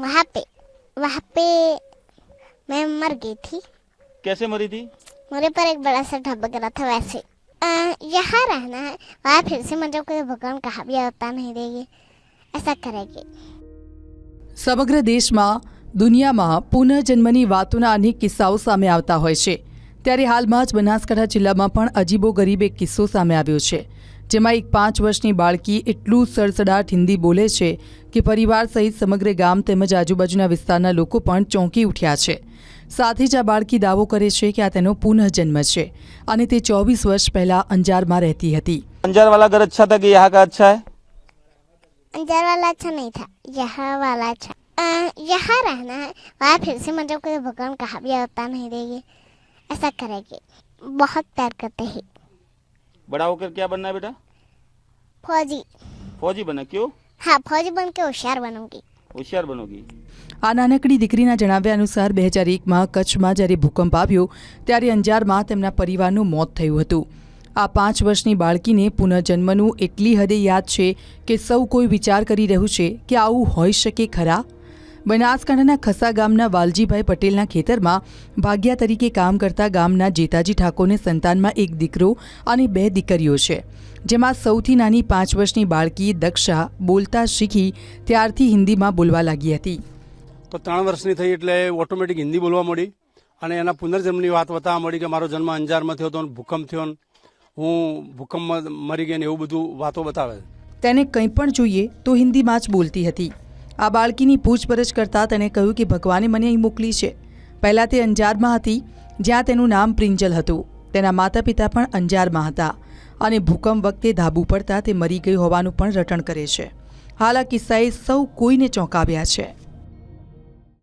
वहाँ पे वहाँ पे मैं मर गई थी कैसे मरी थी मेरे पर एक बड़ा सा ढब्बा गिरा था वैसे अ, यहाँ रहना है वहाँ फिर से मुझे कोई भगवान कहा भी होता नहीं देगी ऐसा करेगी સમગ્ર દેશમાં દુનિયામાં પુનઃજન્મની વાતોના અનેક કિસ્સાઓ સામે આવતા હોય છે ત્યારે હાલમાં જ બનાસકાંઠા જિલ્લામાં પણ અજીબો ગરીબ એક કિસ્સો સામે આવ્યો છે જેમાં એક પાંચ વર્ષની બાળકી એટલું સડસડાટ હિન્દી બોલે છે કે પરિવાર સહિત સમગ્ર ગામ તેમજ આજુબાજુના વિસ્તારના લોકો પણ ચોંકી ઉઠ્યા છે સાથે જ આ બાળકી દાવો કરે છે કે આ તેનો પુનઃજન્મ છે અને તે ચોવીસ વર્ષ પહેલા અંજારમાં રહેતી હતી अंजार वाला घर अच्छा था कि यहाँ का अच्छा है अंजार वाला अच्छा नहीं था यहाँ वाला अच्छा अ, यहाँ रहना है वहाँ फिर से मुझे कोई भगवान कहा भी होता नहीं देगी ऐसा करेगी बहुत प्यार करते हैं बड़ा होकर क्या बनना है बेटा फौजी फौजी बना क्यों हाँ फौजी बन के होशियार बनूंगी होशियार बनोगी આ નાનકડી દીકરીના જણાવ્યા અનુસાર બે હજાર એકમાં કચ્છમાં જ્યારે ભૂકંપ આવ્યો ત્યારે અંજારમાં તેમના પરિવારનું મોત થયું હતું આ પાંચ વર્ષની બાળકીને પુનઃજન્મનું એટલી હદે યાદ છે કે સૌ કોઈ વિચાર કરી રહ્યું છે કે આવું હોઈ શકે ખરા બનાસકાંઠાના ખસા ગામના વાલજીભાઈ પટેલના ખેતરમાં ભાગ્યા તરીકે કામ કરતા ગામના જેતાજી ઠાકોરને સંતાનમાં એક દીકરો અને બે દીકરીઓ છે. જેમાં સૌથી નાની પાંચ વર્ષની બાળકી દક્ષા બોલતા શીખી ત્યારથી હિન્દીમાં બોલવા લાગી હતી. તો ત્રણ વર્ષની થઈ એટલે ઓટોમેટિક હિન્દી બોલવા મળી અને એના પુનર્જન્મની વાત બતાવવા મળી કે મારો જન્મ અંજારમાં થયો હતો ભૂકંપ થયો હું ભૂકંપમાં મરી ગઈ ને એવું બધું વાતો બતાવે. તેને કંઈ પણ જોઈએ તો હિન્દીમાં જ બોલતી હતી. આ બાળકીની પૂછપરછ કરતાં તેણે કહ્યું કે ભગવાને મને અહીં મોકલી છે. પહેલાં તે અંજારમાં હતી, જ્યાં તેનું નામ પ્રિંજલ હતું. તેના માતા પિતા પણ અંજારમાં હતા અને ભૂકંપ વખતે ધાબુ પડતા તે મરી ગઈ હોવાનું પણ રટણ કરે છે. હાલ આ કિસ્સાએ સૌ કોઈને ચોંકાવ્યા છે.